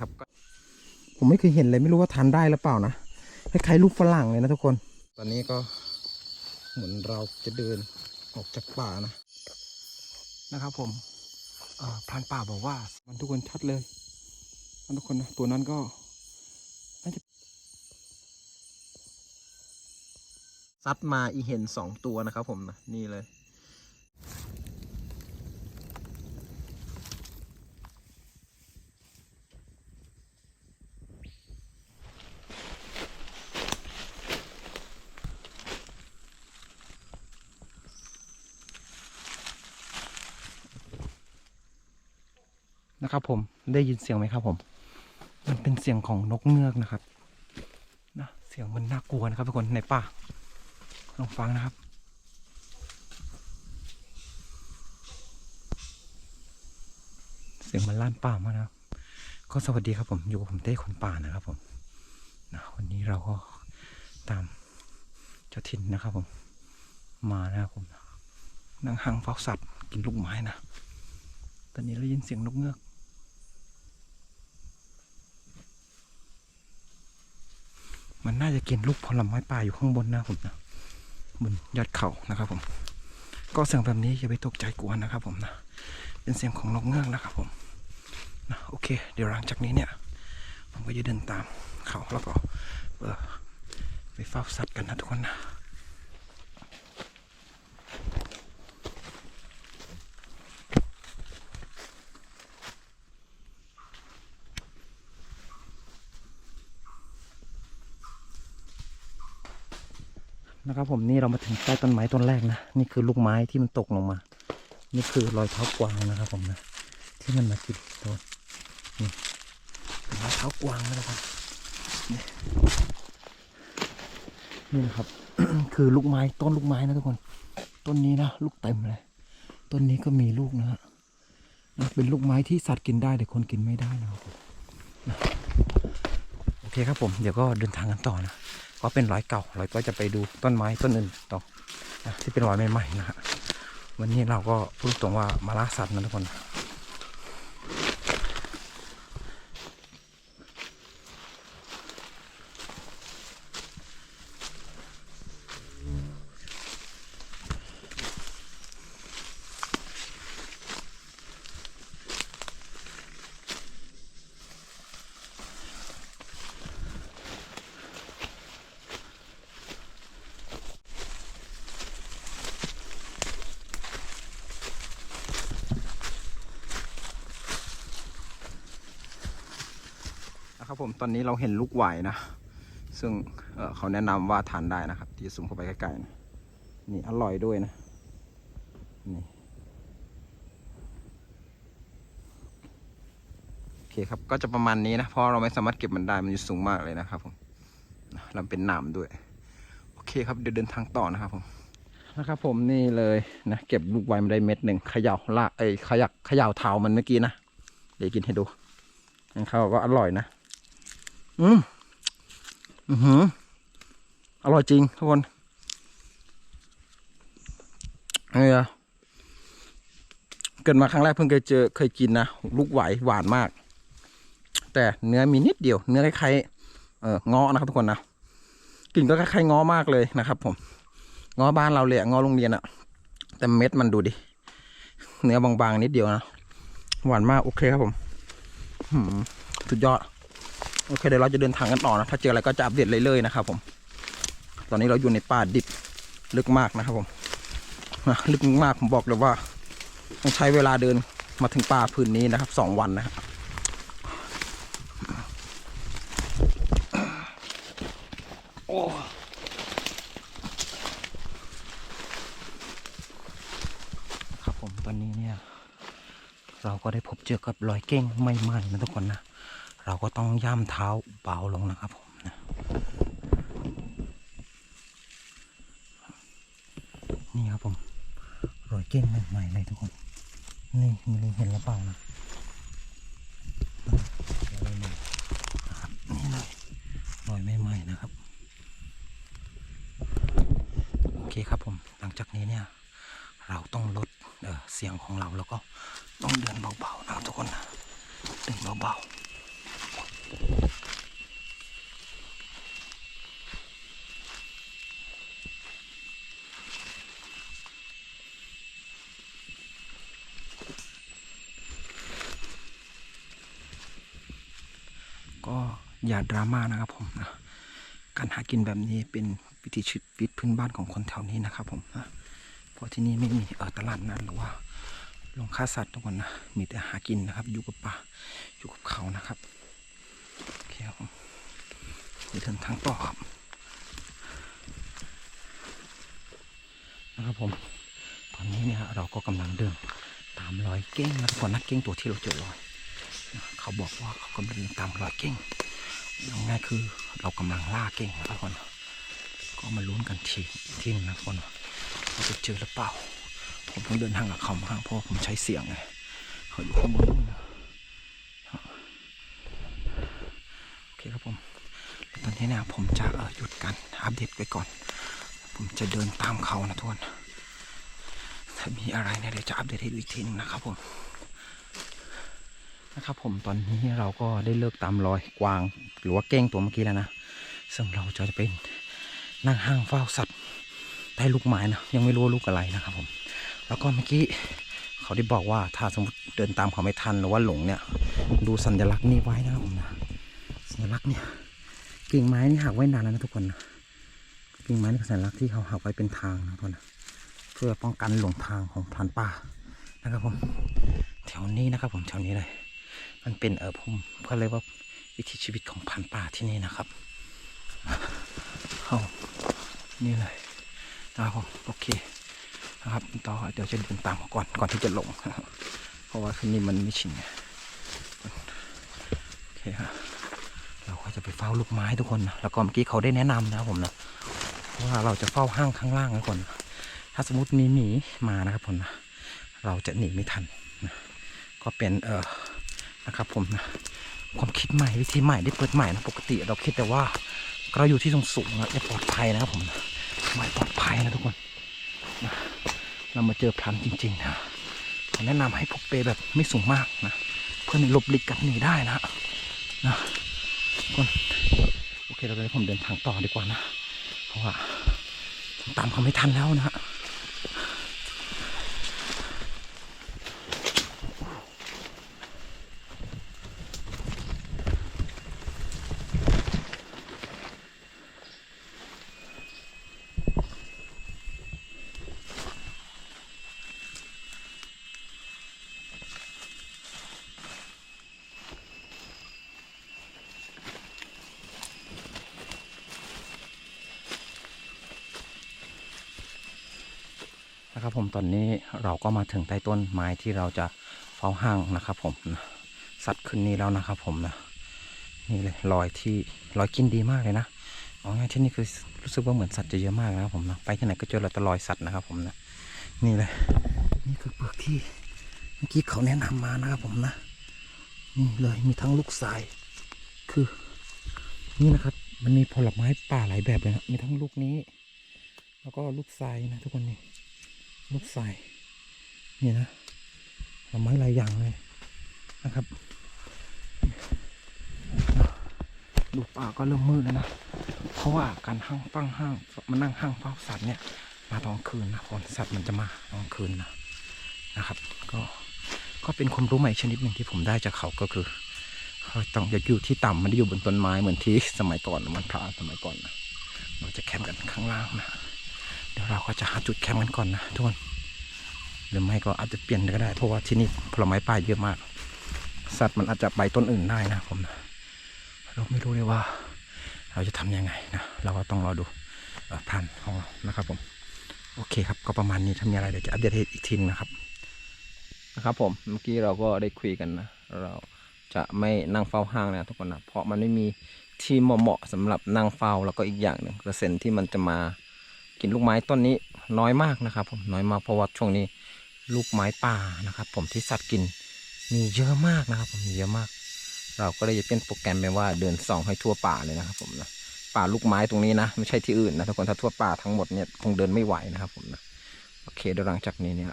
ครับ ผมไม่เคยเห็นเลยไม่รู้ว่าทานได้หรือเปล่านะคล้ายๆลูกฝรั่งเลยนะทุกคน ตอนนี้ก็เหมือนเราจะเดินออกจากป่านะ นะครับผมพรานป่าบอกว่า มันทุกคนชัดเลยมันทุกคนนะตัวนั้นก็น่าจะซัดมาอีเห็นสองตัวนะครับผมนะนี่เลย นะครับ ผมได้ยินเสียงไหมครับ ผม มันเป็นเสียงของนกเงือกนะครับนะเสียงมันน่ากลัวนะครับทุกคนในป่าลองฟังนะครับเสียงมันลั่นป่ามากนะครับ ก็สวัสดีครับผมอยู่กับผมเต้คนป่านะครับผมนะวันนี้เราก็ตามเจ้าถิ่นนะครับผม มานะครับผมนั่งหังเฝ้าสัตว์กินลูกไม้นะ ตอนนี้เรายินเสียงนกเงือก มันน่าจะกินลูกผลไม้ป่าอยู่ข้างบนนะผมนะบนยอดเขานะครับผม ก็เสียงแบบนี้อย่าไปตกใจกลัวนะครับผมนะ เป็นเสียงของนกเงือกนะครับผมนะโอเค เดี๋ยวหลังจากนี้เนี่ย ผมก็จะเดินตามเขาแล้วก็ไปเฝ้าสัตว์กันนะทุกคนนะ นะครับผมนี่เรามาถึงใต้ต้นไม้ต้นแรกนะนี่คือลูกไม้ที่มันตกลงมา นี่คือรอยเท้ากวางนะครับผมนะที่มันมากินโดนนี่เป็นรอยเท้ากวางนะครับนี่นะครับคือลูกไม้ต้นลูกไม้นะทุกคน ต้นนี้นะลูกเต็มเลยต้นนี้ก็มีลูกนะฮะเป็นลูกไม้ที่สัตว์กินได้แต่คนกินไม่ได้นะครับโอเคครับผมเดี๋ยวก็เดินทางกันต่อนะ ก็เป็นรอยเก่าเราก็จะไปดูต้นไม้ต้นอื่นต่อที่เป็นรอยใหม่ๆนะฮะวันนี้เราก็พูดตรงว่ามาล่าสัตว์นะทุกคน นะครับผมตอนนี้เราเห็นลูกไหวนะ ซึ่งเเขาแนะนำว่าทานได้นะครับ ที่สุ่มเข้าไปใกล้ๆนะนี่อร่อยด้วยนะนี่โอเคครับก็จะประมาณนี้นะเพราะเราไม่สามารถเก็บมันได้มันอยู่สูงมากเลยนะครับผมแล้วเป็นหนามด้วย โอเคครับเดี๋ยวเดินทางต่อนะครับผมนะครับผมนี่เลยนะเก็บลูกไวายมาได้เม็ดหนึ่งเขย่าละเอ้ยขยักเขย่าเท้ามันเมื่อกี้นะเดี๋ยวกินให้ดูเขาก็อร่อยนะ อืมอือหือ อร่อยจริงทุกคนนี่อะเกิดมาครั้งแรกเพิ่งเคยเจอเคยกินนะ ลูกไหวหวานมาก แต่เนื้อมีนิดเดียว เนื้อคล้ายๆเอองาะนะครับทุกคนนะกลิ่นก็คล้ายๆงาะมากเลยนะครับผมงาะบ้านเราเลยงาะโรงเรียนอะแต่เม็ดมันดูดิ เนื้อบางๆนิดเดียวนะ หวานมากโอเคครับผมสุดยอด โอเคเดี๋ยวเราจะเดินทางกันต่อนะ ถ้าเจออะไรก็จะอัปเดตเลยเลยๆนะครับผม ตอนนี้เราอยู่ในป่าดิบลึกมากนะครับผมนะลึกมากผมบอกเลยว่าต้องใช้เวลาเดินมาถึงป่าพื้นนี้นะครับสองวันนะครับโอ้ครับผมตอนนี้เนี่ย เราก็ได้พบเจอกับรอยเก้งไม่ไหม้นะทุกคนนะ เราก็ต้องย่ำเท้าเบาลงนะครับผมนะนี่ครับผมรอยเก้งใหม่ๆเลยทุกคน นี่ไม่รู้เห็นหรือเปล่านะรอยใหม่นะครับนี่เลยรอยใหม่ๆนะครับโอเคครับผมหลังจากนี้เนี่ยเราต้องลดเเสียงของเราแล้วก็ต้องเดินเบาๆนะครับทุกคนนะเดินเบาๆ อย่าดราม่านะครับผมนะการหากินแบบนี้เป็นวิถีชีวิตพื้นบ้านของคนแถวนี้นะครับผมนะเพราะที่นี่ไม่มีเออตลาดนัดหรือว่าโรงฆ่าสัตว์ทุกคนนะมีแต่หากินนะครับอยู่กับป่าอยู่กับเขานะครับโอเคครับผมเดินทางต่อครับนะครับผมตอนนี้เนี่ยเราก็กำลังเดินตามรอยเก้งนะทุกคนนะเก้งตัวที่เราเจอรอยเขาบอกว่าเขากำลังตามรอยเก้ง ง่ายคือเรากำลังล่าเก้งนะทุกคน ก็มาลุ้นกันทีทีหนึงนะทุกคนว่าจะเจอหรือเปล่า ผมต้องเดินทางกับเขามากเพราะผมใช้เสียงไงเขาอยู่ข้างบนนู่นนะโอเคครับผมตอนนี้เนี่ยผมจะหยุดการอัปเดตไว้ก่อน ผมจะเดินตามเขานะทุกคนถ้ามีอะไรเนี่ยเดี๋ยวจะอัปเดตให้ดูอีกทีหนึงนะครับผม นะครับผมตอนนี้เราก็ได้เลิกตามรอยกวาง หรือว่าเก้งตัวเมื่อกี้แล้วนะ ซึ่งเราจะเป็นนั่งห้างเฝ้าสัตว์ใต้ลูกไม้นะยังไม่รู้ลูกอะไรนะครับผม แล้วก็เมื่อกี้เขาได้บอกว่าถ้าสมมติเดินตามเขาไม่ทันหรือว่าหลงเนี่ย ดูสัญลักษณ์นี้ไว้นะครับผมนะสัญลักษณ์เนี่ยกิ่งไม้นี่หักไว้นานแล้วนะทุกคนนะกิ่งไม้นี่คือสัญลักษณ์ที่เขาหักไว้เป็นทางนะทุกคนนะเพื่อป้องกันหลงทางของพรานป่านะครับผมแถวนี้นะครับผมแถวนี้เลย มันเป็นเออผมก็เรียกว่าวิถีชีวิตของพรานป่าที่นี่นะครับเอานี่เลยนะครับผมโอเคนะครับต่อเดี๋ยวจะเดินตามก่อนก่อนที่จะลงเพราะว่าที่นี่มันไม่ชินไงโอเคฮะเราก็จะไปเฝ้าลูกไม้ทุกคนนะแล้วก็เมื่อกี้เขาได้แนะนำนะครับผมนะว่าเราจะเฝ้าห้างข้างล่างนะทุกคน ถ้าสมมติมีหมีมานะครับผมนะเราจะหนีไม่ทันนะก็เป็นเออ นะครับผมนะความคิดใหม่วิธีใหม่ได้เปิดใหม่นะปกติเราคิดแต่ว่าเราอยู่ที่สูงสูงๆนะจะปลอดภัยนะครับผมนะไม่ปลอดภัยนะทุกคนนะเรามาเจอพลันจริง ๆ นะขอแนะนำให้พกเปแบบไม่สูงมากนะเพื่อในหลบหลีกกันหนีได้นะนะทุกคนโอเคเราเลยผมเดินทางต่อดีกว่านะ เพราะว่าตามเขาไม่ทันแล้วนะฮะ นะครับผมตอนนี้เราก็มาถึงใต้ต้นไม้ที่เราจะเฝ้าห้างนะครับผมนะสัตว์ขึ้นนี้แล้วนะครับผมนะนี่เลยรอยที่รอยกินดีมากเลยนะเอาง่ายที่นี่คือรู้สึกว่าเหมือนสัตว์จะเยอะมากนะครับผมนะไปที่ไหนก็เจอแต่รอยสัตว์นะครับผมนะนี่เลยนี่คือเปลือกที่เมื่อกี้เขาแนะนำมานะครับผมนะนี่เลยมีทั้งลูกทรายคือ นี่นะครับ มันมีผลไม้ป่าหลายแบบเลยนะมีทั้งลูกนี้ แล้วก็ลูกทรายนะทุกคนนี่ ลูกทรายนี่นะผลไม้หลายอย่างเลยนะครับ ดูป่าก็เริ่มมืดแล้วนะ เพราะว่าการห้างฟังห้างมานั่งห้างเฝ้าสัตว์เนี่ย มาตอนคืนนะคนสัตว์มันจะมาตอนคืนนะนะครับ ก็ก็เป็นความรู้ใหม่ชนิดหนึ่งที่ผมได้จากเขาก็คือเขาต้องอย่าอยู่ที่ต่ำมันได้อยู่บนต้นไม้เหมือนที่สมัยก่อนมันพระสมัยก่อนนะเราจะแคมป์กันข้างล่างนะ เราก็จะหาจุดแคมป์กันก่อนนะทุกคนหรือไม่ก็อาจจะเปลี่ยนก็ได้ เพราะว่าที่นี่ผลไม้ป่าเยอะมาก สัตว์มันอาจจะไปต้นอื่นได้นะผมนะเราไม่รู้เลยว่า เราจะทำยังไงนะเราก็ต้องรอดูเอ่อพันของเรานะครับผม โอเคครับก็ประมาณนี้ถ้ามีอะไรเดี๋ยวจะอัปเดตอีกทีนะครับนะครับผมเมื่อกี้เราก็ได้คุยกันนะเราจะไม่นั่งเฝ้าห้างนะทุกคนนะเพราะมันไม่มีที่เหมาะๆสำหรับนั่งเฝ้าแล้วก็อีกอย่างหนึ่งเปอร์เซ็นที่มันจะมา กินลูกไม้ต้นนี้น้อยมากนะครับ ผมน้อยมากเพราะว่าช่วงนี้ลูกไม้ป่านะครับ ผมที่สัตว์กินมีเยอะมากนะครับ ผมมีเยอะมาก เราก็เลยจะเป็นโปรแกรมไปว่าเดินส่องให้ทั่วป่าเลยนะครับ ผมนะป่าลูกไม้ตรงนี้นะไม่ใช่ที่อื่นนะทุกคนถ้าทั่วป่าทั้งหมดเนี่ยคงเดินไม่ไหวนะครับ ผมนะโอเคเดี๋ยวหลังจากนี้เนี่ย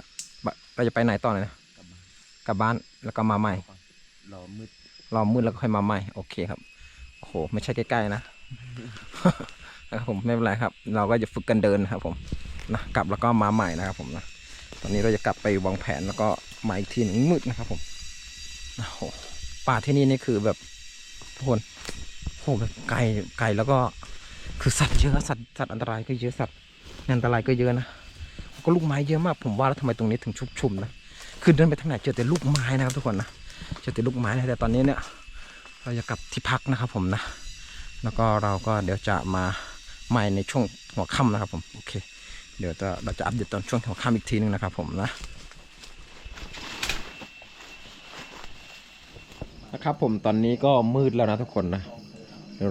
บะเราจะไปไหนต่อเลยนะกลับบ้านแล้วก็มาใหม่รอมืดรอมืดแล้วก็ค่อยมาใหม่โอเคครับโอ้โหไม่ใช่ใกล้ๆนะ นะครับผมไม่เป็นไรครับ เราก็จะฝึกกันเดินนะครับผมนะกลับแล้วก็มาใหม่นะครับผมนะตอนนี้เราจะกลับไปวางแผนแล้วก็มาอีกทีหนึ่งมืดนะครับผมโอ้โหป่าที่นี่นี่คือแบบทุกคนโหแบบไกลไกลแล้วก็คือสัตว์เยอะสัตว์สัตว์อันตรายก็เยอะสัตว์อันตรายก็เยอะนะก็ลูกไม้เยอะมากผมว่าแล้วทำไมตรงนี้ถึงชุกชุมนะคือเดินไปทางไหนเจอแต่ลูกไม้นะครับทุกคนนะเจอแต่ลูกไม้นะแต่ตอนนี้เนี่ยเราจะกลับที่พักนะครับผมนะ แล้วก็เราก็เดี๋ยวจะมา ใหม่ในช่วงหัวค่ำนะครับผมโอเค เดี๋ยวจะเราจะอัปเดตตอนช่วงหัวค่ำอีกทีนึงนะครับผมนะนะครับผมตอนนี้ก็มืดแล้วนะทุกคนนะ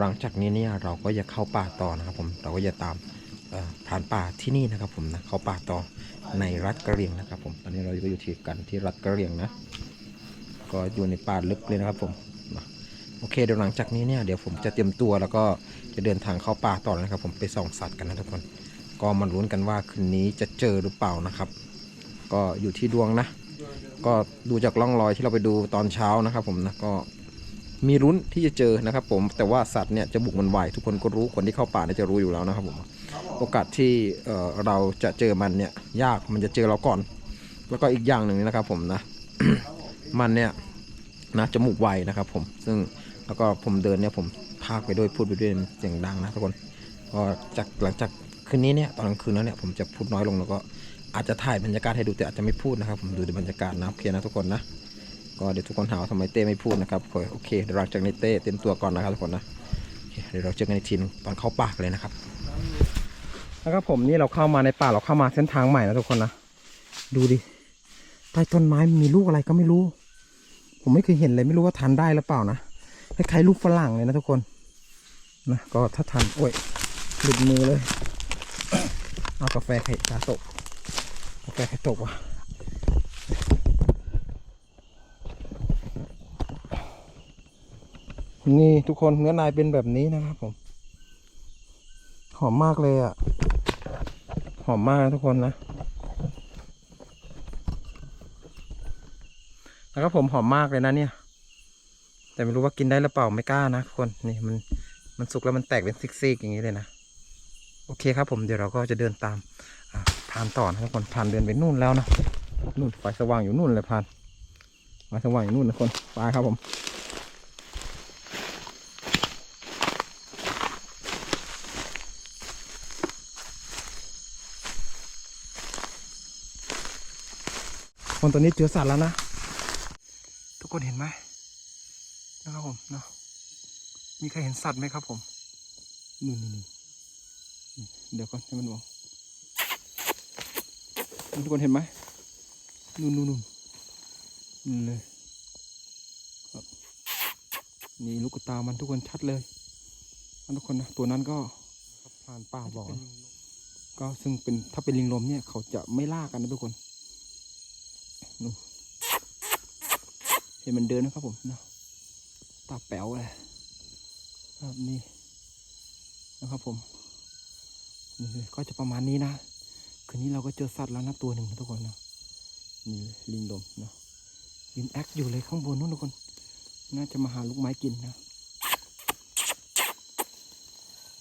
หลังจากนี้เนี่ยเราก็จะเข้าป่าต่อนะครับผมเราก็จะตามผ่านป่าที่นี่นะครับผมนะเข้าป่าต่อในรัฐกะเหรี่ยงนะครับผมตอนนี้เราก็อยู่ที่กันที่รัฐกะเหรี่ยงนะ ก็อยู่ในป่าลึกเลยนะครับผม โอเคเดี๋ยวหลังจากนี้เนี่ยเดี๋ยวผมจะเตรียมตัวแล้วก็จะเดินทางเข้าป่าต่อแล้วนะครับ ผมไปส่องสัตว์กันนะทุกคน ก็มาลุ้นกันว่าคืนนี้จะเจอหรือเปล่านะครับ ก็อยู่ที่ดวงนะ ก็ดูจากร่องรอยที่เราไปดูตอนเช้านะครับผมนะก็มีรุ้นที่จะเจอนะครับ ผมแต่ว่าสัตว์เนี่ยจะบุกมันไวทุกคนก็รู้คนที่เข้าป่าเนี่ยจะรู้อยู่แล้วนะครับผมโอกาสที่เอ่อเราจะเจอมันเนี่ยยากมันจะเจอเราก่อน แล้วก็อีกอย่างหนึ่งนะครับผมนะ มันเนี่ยนะจมูกไวนะครับ ผมซึ่ง แล้วก็ผมเดินเนี่ยผมพากไปด้วยพูดไปด้วยเสียงดังนะทุกคนก็จากหลังจากคืนนี้เนี่ยตอนกลางคืนแล้วเนี่ยผมจะพูดน้อยลงแล้วก็อาจจะถ่ายบรรยากาศให้ดูแต่อาจจะไม่พูดนะครับ ผมดูบรรยากาศนะโอเคนะทุกคนนะก็เดี๋ยวทุกคนหาว่าทำไมเต้ไม่พูดนะครับโอเคเดี๋ยวหลังจากนี้เต้เต็มตัวก่อนนะครับทุกคนนะเดี๋ยวเราเจอกันอีกทีนึงตอนเข้าป่าเลยนะครับแล้วก็ผมนี่เราเข้ามาในป่าเราเข้ามาเส้นทางใหม่นะทุกคนนะดูดิใต้ต้นไม้มีลูกอะไรก็ไม่รู้ ผมไม่เคยเห็นเลยไม่รู้ว่าทานได้หรือเปล่านะ คล้ายๆลูกฝรั่งเลยนะทุกคนนะก็ถ้าทานโอ้ยหลุดมือเลย เอากาแฟไข่ตาตกกาแฟไข่ตกว่ะนี่ทุกคนเนื้อนายเป็นแบบนี้นะครับผม หอมมากเลยอะ หอมมากทุกคนนะแล้วก็ผมหอมมากเลยนะเนี่ย แต่ไม่รู้ว่ากินได้หรือเปล่าไม่กล้านะทุกคนนี่มันมันสุกแล้วมันแตกเป็นซิกๆอย่างนี้เลยนะโอเคครับผมเดี๋ยวเราก็จะเดินตามอ่านต่อนะทุกคนพานเดินไปนู่นแล้วนะนู่นไฟสว่างอยู่นู่นเลยพานไฟสว่างอยู่นู่นนะคนไปครับผมคนตอนนี้เจอสัตว์แล้วนะ ทุกคนเห็นไหม นะครับผมเนาะมีใครเห็นสัตว์ไหมครับผมนี่นี่นเดี๋ยวก่อนให้มันมองทุกคนเห็นไหมนู่นนู่นนู่นนู่เลยครับนี่ลูกตามันทุกคนชัดเลยทุกคนนะตัวนั้นก็ผ่านป่าบ่อก็ซึ่งเป็นถ้าเป็นลิงลมเนี่ย เขาจะไม่ล่ากันนะทุกคนนู่นเห็นมันเดินนะครับผมเนาะ ตาแป๋วเลยครับนี่นะครับผมนี่เลยก็จะประมาณนี้นะคืนนี้เราก็เจอสัตว์แล้วนะตัวหนึ่งนะทุกคนนะนี่ลิงลมนะยินแอคอยู่เลยข้างบนนู้นทุกคน น่าจะมาหาลูกไม้กินนะ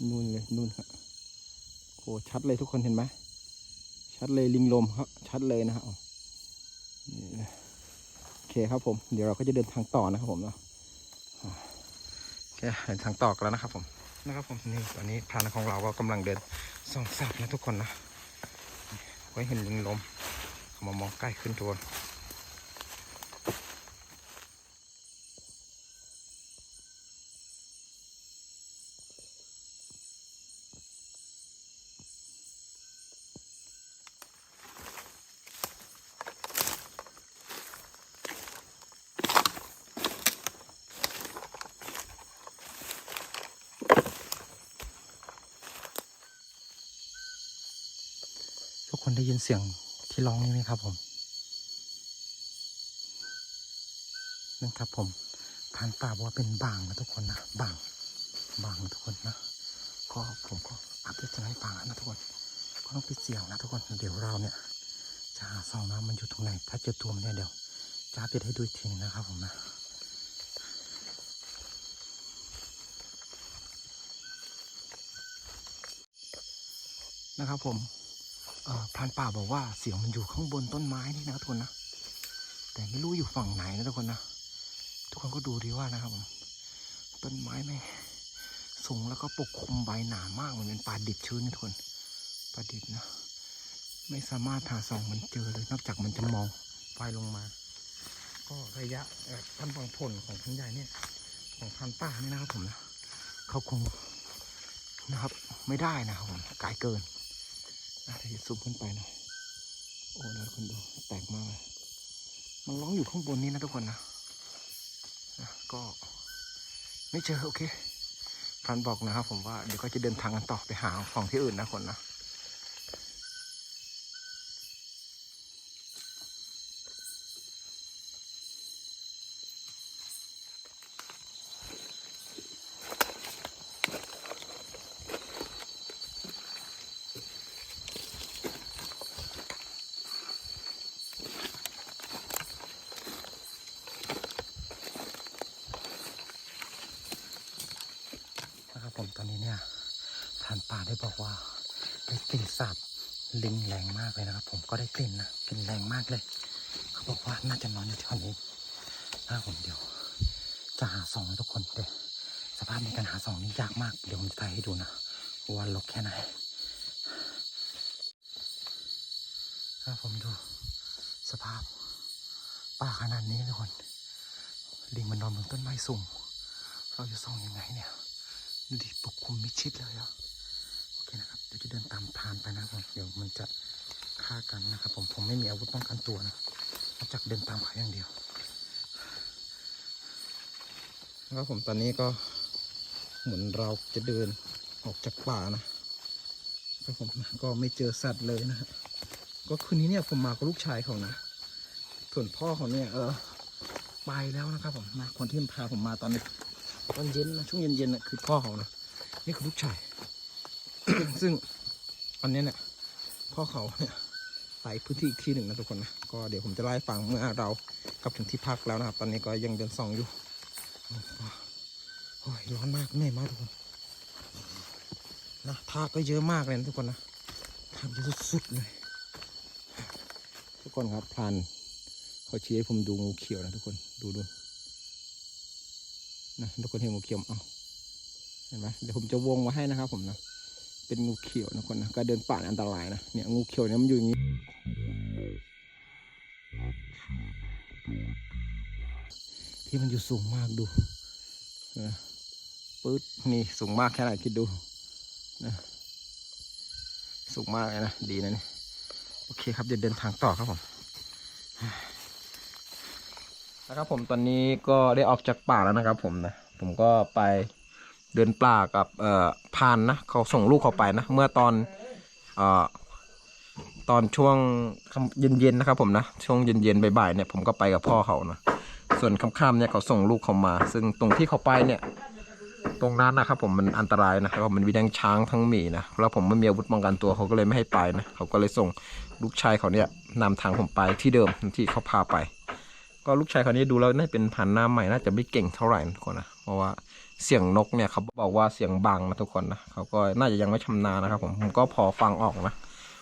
นู่นเลยนู่นครับโหชัดเลยทุกคนเห็นไหมชัดเลยลิงลมครับชัดเลยนะฮะนี่เลยโอเคครับผม เดี๋ยวเราก็จะเดินทางต่อนะครับผมเนาะ เคเดินทางตอกแล้วนะครับผมนะครับผมนี่ตอนนี้พานของเราก็กำลังเดินส่องสับนะทุกคนนะไว้เห็นลิงลมมามองใกล้ขึ้นทุกคน ยินเสียงที่ร้องนี่ไหมครับผมนั่นครับผมพานป่าบอกว่าเป็นบางนะทุกคนนะบางบางนะทุกคนนะก็ผมก็อัปเดตจะให้ฟังนะทุกคนก็ต้องปิดเสียงนะทุกคนเดี๋ยวเราเนี่ย จะหาซองน้ำมันอยู่ตรงไหน ถ้าเจอตัวมันเนี่ยเดี๋ยวจะอัปเดตให้ดูอีกทีนึงนะครับผมนะนะครับผม พรานป่าบอกว่าเสียงมันอยู่ข้างบนต้นไม้นี่นะทุกคนนะ แต่ไม่รู้อยู่ฝั่งไหนนะทุกคนนะ ทุกคนก็ดูดีว่านะครับผมต้นไม้ไม่สูงแล้วก็ปกคลุมใบหนามากเหมือนเป็นป่าดิบชื้นนะทุกคนป่าดิบนะ ไม่สามารถหาส่องมันเจอเลยนอกจากมันจะมองไฟลงมา ก็ระยะเอ่อพันบางผลของพันใหญ่เนี่ย ของพันป่าเนี่ยนะครับผมนะเขาคงนะครับ ไม่ได้นะครับผมไกลเกิน อะเดี๋ยวจะซูมขึ้นไปหน่อยโอ้นะคุณดูแตกมากเลยมันร้องอยู่ข้างบนนี้นะทุกคนนะนะก็ไม่เจอโอเคพันบอกนะครับผมว่าเดี๋ยวก็จะเดินทางกันต่อไปหาของที่อื่นนะคนนะ นะครับผมตอนนี้เนี่ยทานป่าได้บอกว่าได้กลิ่นสาบลิงแรงมากเลยนะครับ ผมก็ได้กลิ่นนะกลิ่นแรงมากเลย เขาบอกว่าน่าจะนอนอยู่แถวนี้นะครับผมเดี๋ยว จะหาสองทุกคนแต่สภาพในการหาสองนี่ยากมากเดี๋ยวผมจะถ่ายให้ดูนะว่าลกแค่ไหนครับผมดูสภาพป่าขนาดนี้ทุกคนลิงมันนอนบนต้นไม้สูงเราจะส่องยังไงเนี่ยดูดิปกคลุมมิชิดเลยอะ นะครับเดี๋ยวจะเดินตามพานไปนะครับผมเดี๋ยวมันจะฆ่ากันนะครับผมผมไม่มีอาวุธป้องกันตัวนะนอกจากเดินตามเขาอย่างเดียวนะครับผมตอนนี้ก็เหมือนเราจะเดินออกจากป่านะครับผมก็ไม่เจอสัตว์เลยนะก็คืนนี้เนี่ยผมมากับลูกชายเขานะส่วนพ่อเขาเนี่ยเออไปแล้วนะครับผมนะคนที่พาผมมาตอนนี้ตอนเย็นนะช่วงเย็นๆนะคือพ่อเขานะนี่คือลูกชาย ซึ่งอันนี้เนี่ยพ่อเขาเนี่ยไปพื้นที่อีกที่หนึ่งนะทุกคนนะก็เดี๋ยวผมจะไล่ฟังเมื่อเรากลับถึงที่พักแล้วนะครับ ตอนนี้ก็ยังเดินสองอยู่โอ้ยร้อนมากเหนื่อยมากทุกคนนะทากก็เยอะมากเลยนะทุกคนนะทากเยอะสุดๆเลย ทุกคนครับพลานเขาชี้ให้ผมดูงูเขียวนะทุกคนดูดูนะทุกคนเห็นงูเขียวเอาเห็นไหมเดี๋ยวผมจะวงไว้ให้นะครับผมนะ เป็นงูเขียวนะคนนะการเดินป่านอันตรายนะเนี่ยงูเขียวเนี่ยมันอยู่อย่างนี้ที่มันอยู่สูงมากดูนะปื๊ดนี่สูงมากแค่ไหนคิดดูนะสูงมากเลยนะดีนะนี่โอเคครับเดี๋ยวเดินทางต่อครับผมนะครับผมตอนนี้ก็ได้ออกจากป่าแล้วนะครับผมนะผมก็ไป เดินป่ากับเอ่อพานนะเขาส่งลูกเขาไปนะ เมื่อตอนเอ่อตอนช่วงเย็นๆนะครับผมนะ ช่วงเย็นๆบ่ายๆเนี่ยผมก็ไปกับพ่อเขานะส่วนค่ำๆเนี่ยเขาส่งลูกเขามา ซึ่งตรงที่เขาไปเนี่ย ตรงนั้นนะครับผมมันอันตรายนะครับมันมีทั้งช้างทั้งหมีนะแล้วผมไม่มีอาวุธป้องกันตัวเขาก็เลยไม่ให้ไปนะเขาก็เลยส่งลูกชายเขาเนี่ยนำทางผมไปที่เดิมที่เขาพาไป ก็ลูกชายคนนี้ดูแล้วน่าจะเป็นพันหน้าใหม่น่าจะไม่เก่งเท่าไหร่นะคนนะเพราะว่า เสียงนกเนี่ยเขาบอกว่าเสียงบางนะทุกคนนะเขาก็น่าจะยังไม่ชำนาญนะครับผมผมก็พอฟังออกนะ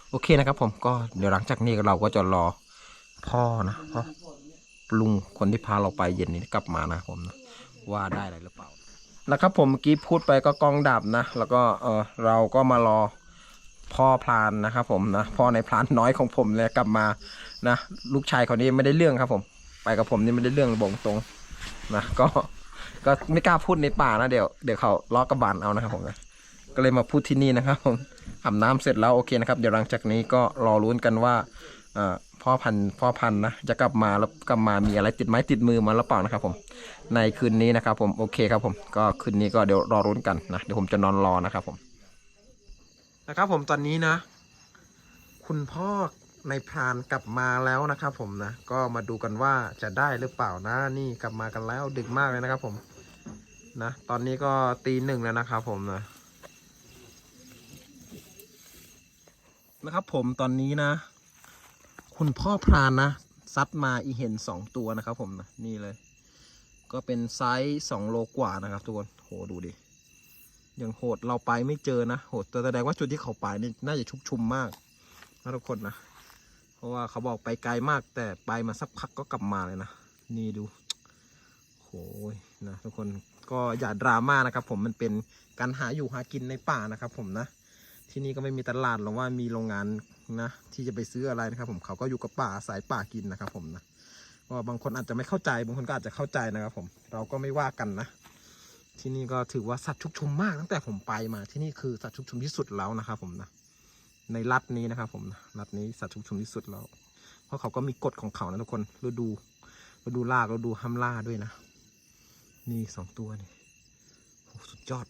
โอเคนะครับ ผมก็เดี๋ยวหลังจากนี้เราก็จะรอพ่อนะพ่อลุงคนที่พาเราไปเย็นนี้กลับมานะผมนะว่าได้อะไรหรือเปล่านะครับผมเมื่อกี้พูดไปก็กล้องดับนะ แล้วก็เออเราก็มารอพ่อพลานนะครับผมนะพ่อในพลานน้อยของผมเนี่ยกลับมานะลูกชายคนนี้ไม่ได้เรื่องครับผม ไปกับผมนี่ไม่ได้เรื่องบอกตรงนะก็ ก็ไม่กล้าพูดในป่านะเดี๋ยวเดี๋ยวเขาล้อกระบาลเอานะครับผมนะก็เลยมาพูดที่นี่นะครับผมอาบน้ำเสร็จแล้วโอเคนะครับ เดี๋ยวหลังจากนี้ก็รอรุ้นกันว่าพ่อพันธุ์พ่อพันธุ์นะจะกลับมาแล้วกลับมามีอะไรติดไม้ติดมือมาหรือเปล่านะครับผมในคืนนี้นะครับผมโอเคครับผมก็คืนนี้ก็เดี๋ยวรอรุ้นกันนะเดี๋ยวผมจะนอนรอนะครับผมนะครับผมตอนนี้นะ คุณพ่อในพรานกลับมาแล้วนะครับผมนะ ก็มาดูกันว่าจะได้หรือเปล่านะนี่กลับมากันแล้วดึกมากเลยนะครับผม นะ ตอนนี้ก็ตีหนึ่งแล้วนะครับผมนะนะครับผมตอนนี้นะ คุณพ่อพรานนะซัดมาอีเห็นสองตัวนะครับผมนะนี่เลย ก็เป็นไซส์สองโลกว่านะครับทุกคนโหดูดิยังโหดเราไปไม่เจอนะโหดแต่แสดงว่าจุดที่เขาไปนี่น่าจะชุกชุมมากนะทุกคนนะ เพราะว่าเขาบอกไปไกลมากแต่ไปมาสักพักก็กลับมาเลยนะ นี่ดูโหยนะทุกคน ก็อย่าดราม่านะครับ ผมมันเป็นการหาอยู่หากินในป่านะครับ ผมนะ ที่นี่ก็ไม่มีตลาดหรือว่ามีโรงงานนะที่จะไปซื้ออะไรนะครับ ผมเขาก็อยู่กับป่าสายป่ากินนะครับ ผมนะก็บางคนอาจจะไม่เข้าใจบางคนก็อาจจะเข้าใจนะครับ ผมเราก็ไม่ว่ากันนะ ที่นี่ก็ถือว่าสัตว์ชุกชุมมากตั้งแต่ผมไปมา ที่นี่คือสัตว์ชุกชุมที่สุดแล้วนะครับ ผมนะในรัฐนี้นะครับ ผมนะรัฐนี้สัตว์ชุกชุมที่สุดแล้ว เพราะเขาก็มีกฎของเขานะทุกคนฤดูฤดูล่าฤดูห้ามล่าด้วยนะ นี่สองตัวนี่โอ้สุดยอด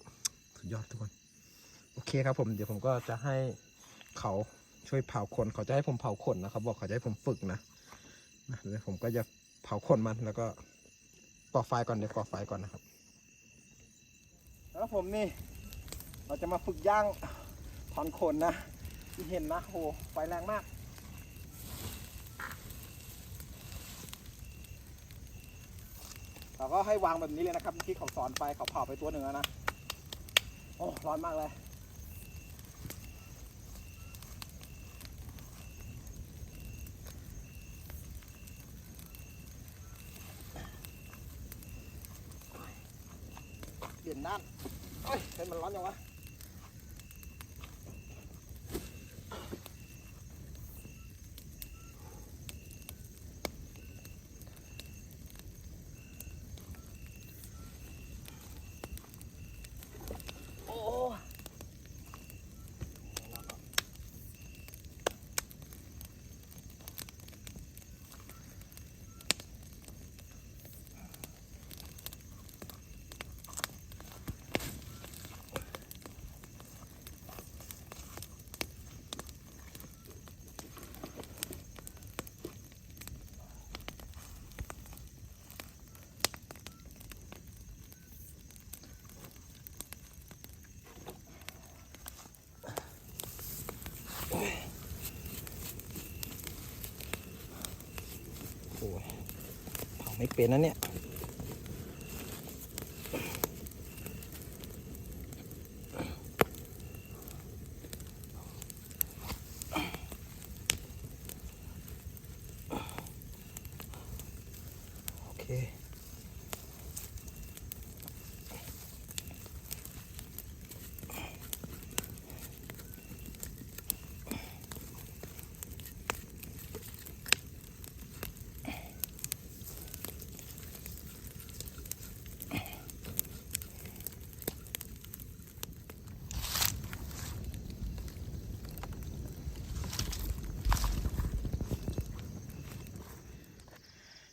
สุดยอดทุกคน โอเคครับผม เดี๋ยวผมก็จะให้เขาช่วยเผาขนเขาจะให้ผมเผาขนนะครับ บอกเขาจะให้ผมฝึกนะนะเดี๋ยวผมก็จะเผาขนมันแล้วก็ก่อไฟก่อนเดี๋ยวก่อไฟก่อนนะครับ แล้วผมนี่ เราจะมาฝึกย่างถอนขนนะที่เห็นนะโหไฟแรงมาก เราก็ให้วางแบบนี้เลยนะครับที่เขาสอนไปเขาเผาไปตัวหนึ่งแล้วนะโอ้ร้อนมากเลยเปลี่ยนด้านเฮ้ยเป็นมันร้อนยังวะ โอ้ โหเผา ไม่เป็นนะเนี่ย โอเค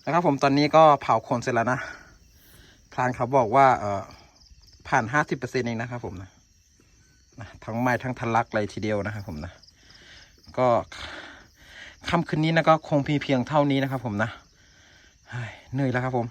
นะครับผมตอนนี้ก็เผาโคนเสร็จแล้วนะพรานเขาบอกว่าเออผ่านห้าสิบเปอร์เซ็นต์เองนะครับผมนะนะทั้งไม้ทั้งทะลักเลยทีเดียวนะครับผมนะ ก็ค่ำคืนนี้นะก็คงเพียงเท่านี้นะครับผมนะเหนื่อยแล้วครับผม